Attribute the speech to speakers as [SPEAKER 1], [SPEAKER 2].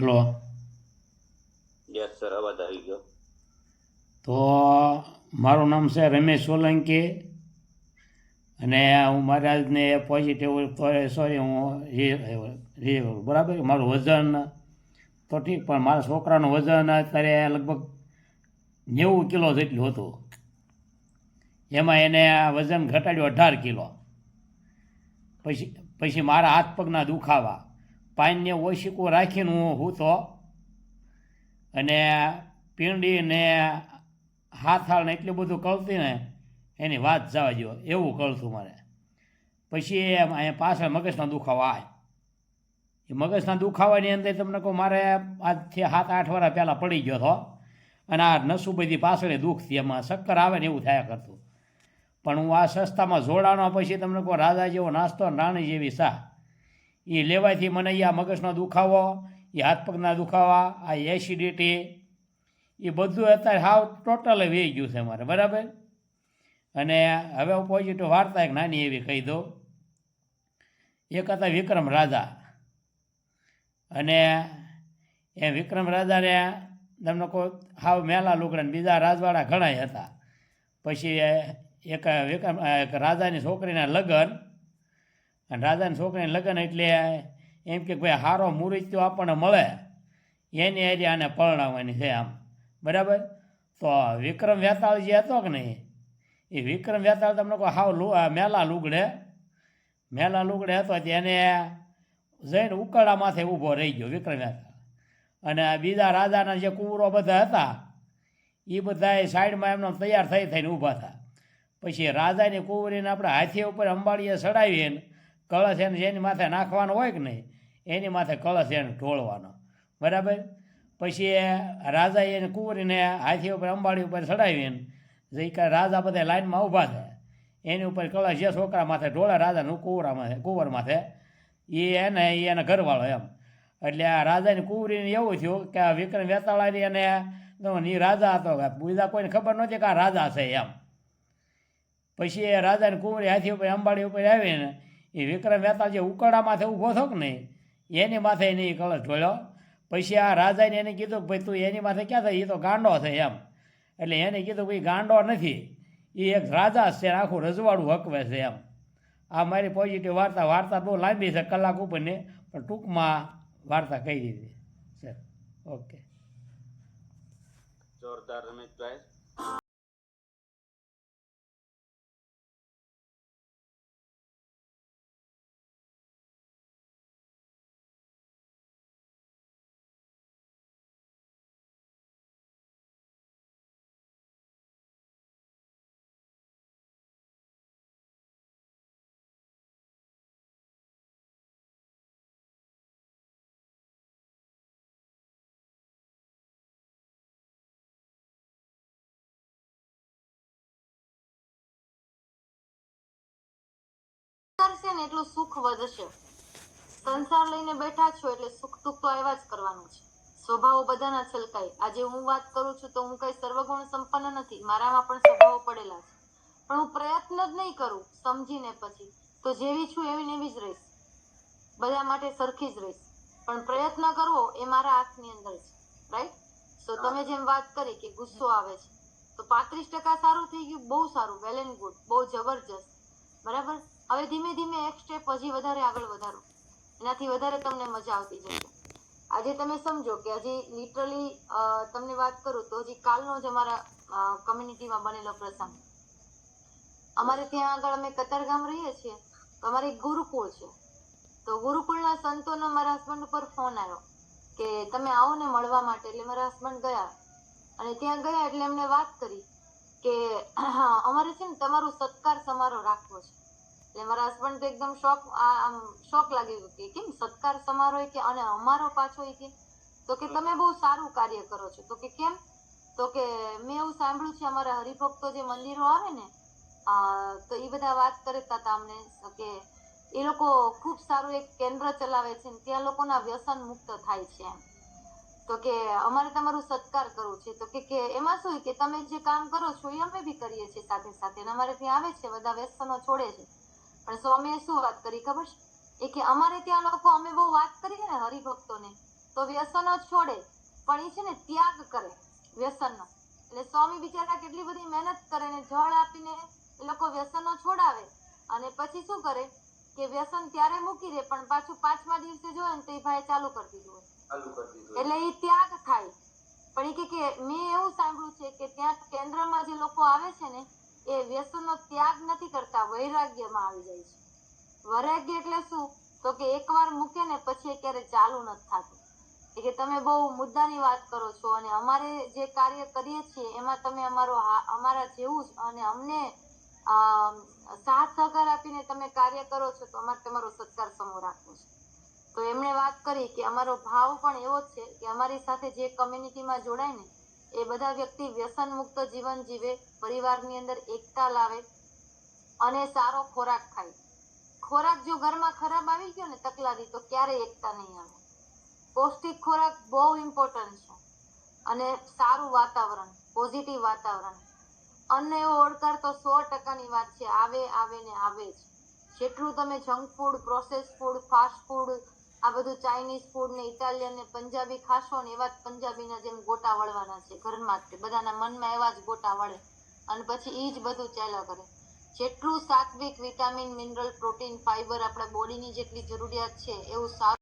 [SPEAKER 1] Hello.
[SPEAKER 2] Yes sir અવાજ આવી ગયો.
[SPEAKER 1] તો મારું નામ છે રમેશ સોલંકી અને હું મહારાજને પોઝિટિવ સોરી હું બરાબર? મારું વજન તો ઠીક પણ મારા છોકરાનું વજન અત્યારે લગભગ નેવું કિલો જેટલું હતું. એમાં એને આ વજન ઘટાડ્યું અઢાર કિલો. પછી પછી મારા હાથ પગના દુખાવા. પાનને ઓશિકું રાખીને હું હૂતો અને પીંડીને હાથાળને હાથાળ એટલું બધું કળતી ને એની વાત જવા જો એવું કળતું મારે. પછી એમ અહીંયા પાછળ મગજના દુખાવા આવે એ મગજના દુખાવાની અંદર તમને કહું મારે આજથી સાત આઠ વર્ષ પહેલાં પડી ગયો હતો. અને આ નસું બધી પાછળ દુખતી એમાં ચક્કર આવે ને એવું થયા કરતું. પણ હું આ સસ્તામાં જોડાણો પછી તમને કહું રાજા જેવો નાસ્તો રાણી જેવી સા એ લેવાથી મને આ મગજનો દુખાવો એ હાથ પગના દુખાવા, આ એસિડિટી એ બધું અત્યારે હાવ ટોટલ વી ગયું છે મારે, બરાબર? અને હવે હું પોઝિટિવ વાર્તા એક નાની એવી કહી દઉં. એક હતા વિક્રમ રાજા. અને એ વિક્રમ રાજાને તમને કોઈ હાવ મેલા લુગડા બીજા રાજવાડા ઘણાય હતા. પછી એક વિક્રમ, એક રાજાની છોકરીના લગ્ન અને રાજાના છોકરીના લગ્ન એટલે એમ કે ભાઈ હારો તો આપણને મળે, એની એરી આને પરણાવવાની છે આમ. બરાબર? તો વિક્રમ વેતાળ જે હતો કે નહીં? એ વિક્રમ વેતાળ તમને કહો, હાવ લુ મેલા લુગડે. મેલા લુગડે હતો તેને જઈને ઉકરડા માથે ઊભો રહી ગયો વિક્રમ વેતાળ અને બીજા રાજાના જે કુંવરો બધા હતા, એ બધા સાઈડમાં એમનો તૈયાર થઈ થઈને ઊભા હતા પછી રાજાની કુંવરીને આપણે હાથી ઉપર અંબાડીએ ચડાવીને કળશ એને જેની માથે નાખવાનો હોય કે નહીં? એની માથે કળશ એને ઢોળવાનો. બરાબર? પછી એ રાજાએ એને કુંવરીને હાથી ઉપર અંબાડી ઉપર ચડાવીને, જે રાજા બધા લાઈનમાં ઊભા છે એની ઉપર કળશ, જે છોકરા માથે ઢોળે, રાજાનું કુંવરા માથે, કુંવર માથે એ એને એ એના ઘરવાળો એમ. એટલે આ રાજાની કુંવરીને એવું થયું કે આ વિક્રમ વેતાળાની અને એ રાજા હતો બીજા કોઈને ખબર નહોતી કે આ રાજા છે એમ. પછી એ રાજાની કુંવરી હાથી ઉપર અંબાડી ઉપર આવીને એ વિક્રમ વેતાળ જે માથે ઊભો થો કે નહીં? એની માથે એને એ કળશ ઢોળ્યો પછી આ રાજાને એને કીધું ભાઈ તું એની માથે ક્યાં થાય? એ તો ગાંડો છે એમ. એટલે એને કીધું ભાઈ ગાંડો નથી. એ એક રાજા છે આખું રજવાડું હકવે છે એમ. આ મારી પોઝિટિવ વાર્તા વાર્તા બહુ લાંબી છે કલાક ઉપરની, પણ ટૂંકમાં વાર્તા કહી દીધી સર ઓકે.
[SPEAKER 2] જોરદાર રમેશભાઈ.
[SPEAKER 3] કરશે ને એટલું સુખ વધશે. સંસાર લઈને બેઠા છો એટલે સુખ દુઃખ તો આવ્યા જ કરવાનું છે. સ્વભાવો બધાના છલકાય. આજે હું વાત કરું છું તો હું કઈ સર્વગુણ સંપન્ન નથી. મારામાં પણ સ્વભાવો પડેલા છે. પણ હું પ્રયત્ન જ નહીં કરું સમજીને પછી. તો જેવી છું એવી એવી જ રહીશ. બધા માટે સરખી જ રહીશ. પણ પ્રયત્ન કરવો એ મારા હાથની અંદર છે. રાઈટ તો તમે જેમ વાત કરી કે ગુસ્સો આવે છે તો પાંત્રીસ ટકા સારું થઈ ગયું બહુ સારું વેલ એન્ડ ગુડ બહુ જબરજસ્ત. બરાબર? હવે ધીમે ધીમે એક સ્ટેપ હજી વધારે આગળ વધારો. એનાથી વધારે તમને મજા આવતી જશે. આજે તમે સમજો કે હજી લિટરલી તમને વાત કરું તો હજી કાલનો જ અમારા કમ્યુનિટીમાં બનેલો પ્રસંગ. અમારે ત્યાં આગળ અમે કતારગામ રહીએ છીએ, તો અમારે ગુરુકુળ છે. તો ગુરુકુળના સંતોનો મારા હસબન્ડ ઉપર ફોન આવ્યો કે તમે આવો ને મળવા માટે. એટલે મારા હસબન્ડ ગયા. અને ત્યાં ગયા એટલે એમને વાત કરી કે અમારે છે ને તમારો સત્કાર સમારોહ રાખવો છે. એટલે મારા હસબન્ડ તો એકદમ શોક આમ શોક લાગી ગયો કે કેમ સત્કાર સમારોહ કે અને અમારો પાછો એ કે? તો કે તમે બહુ સારું કાર્ય કરો છો. તો કે કેમ? તો કે મેં એવું સાંભળ્યું છે અમારા હરિભક્તો જે મંદિરો આવે ને તો એ બધા વાત કરતા હતા અમને કે એ લોકો ખૂબ સારું એક કેન્દ્ર ચલાવે છે ને ત્યાં લોકોના વ્યસન મુક્ત થાય છે એમ. તો કે અમારે તમારું સત્કાર કરવું છે. તો કે કે એમાં શું કે તમે જે કામ કરો છો એ અમે બી કરીએ છીએ સાથે સાથે અને અમારે ત્યાં આવે છે, બધા વ્યસનો છોડે છે. પણ સ્વામીએ શું વાત કરી ખબર છે? એ કે અમારે ત્યાં લોકો અમે બહુ વાત કરીએ ને હરિભક્તોને તો વ્યસનો છોડે પણ એ છે ને ત્યાગ કરે વ્યસનનો. એટલે સ્વામી બિચારા કેટલી બધી મહેનત કરે ને જળ આપીને એ લોકો વ્યસનો છોડાવે. અને પછી શું કરે કે વ્યસન ત્યારે મૂકી દે પણ પાછું પાંચમા દિવસે જોયે ને તો એ ભાઈ ચાલુ કરી દીધું હોય. એટલે એ ત્યાગ થાય. પણ એ કે કે મેં એવું સાંભળ્યું છે કે ત્યાં કેન્દ્રમાં જે લોકો આવે છે ને એ વ્યસનનો ત્યાગ નથી કરતા, વૈરાગ્યમાં આવી જાય છે. વૈરાગ્ય એટલે શું? તો કે એકવાર મૂકે ને પછી એ ક્યારે ચાલુ નથી થતું. એ કે તમે બહુ મુદ્દાની વાત કરો છો અને અમારે જે કાર્ય કરીએ છીએ, એમાં તમે અમારો અમારા જેવું જ અને અમને સાથ સહકાર આપીને તમે કાર્ય કરો છો, તો અમારે તમારો સત્કાર સમો રાખવો છે. તો એમણે વાત કરી કે અમારો ભાવ પણ એવો છે કે અમારી સાથે જે કમ્યુનિટીમાં જોડાય ને એ બધા વ્યક્તિ વ્યસન મુક્ત જીવન જીવે, પરિવારની અંદર એકતા લાવે અને સારો ખોરાક ખાય. ખોરાક જો ઘરમાં ખરાબ આવી ગયો ને તકલાદી, તો ક્યારેય એકતા નહીં આવે. પૌષ્ટિક ખોરાક બહુ ઇમ્પોર્ટન્ટ છે અને સારું વાતાવરણ પોઝિટિવ વાતાવરણ. અન્ન એવો ઓળકાર તો સો ટકાની વાત છે, આવે આવે ને આવે જ. જેટલું તમે junk food process food fast food આ બધું ચાઇનીઝ ફૂડ ને ઇટાલિયન ને પંજાબી ખાશો ને એવા જ પંજાબીના જેમ ગોટા વળવાના છે, ઘરમાં જ બધાના મનમાં એવા જ ગોટા વળે. અને પછી એ જ બધું ચાલ્યા કરે. જેટલું સાત્વિક વિટામિન મિનરલ પ્રોટીન ફાઈબર આપણા બોડીની જેટલી જરૂરિયાત છે, એવું સારું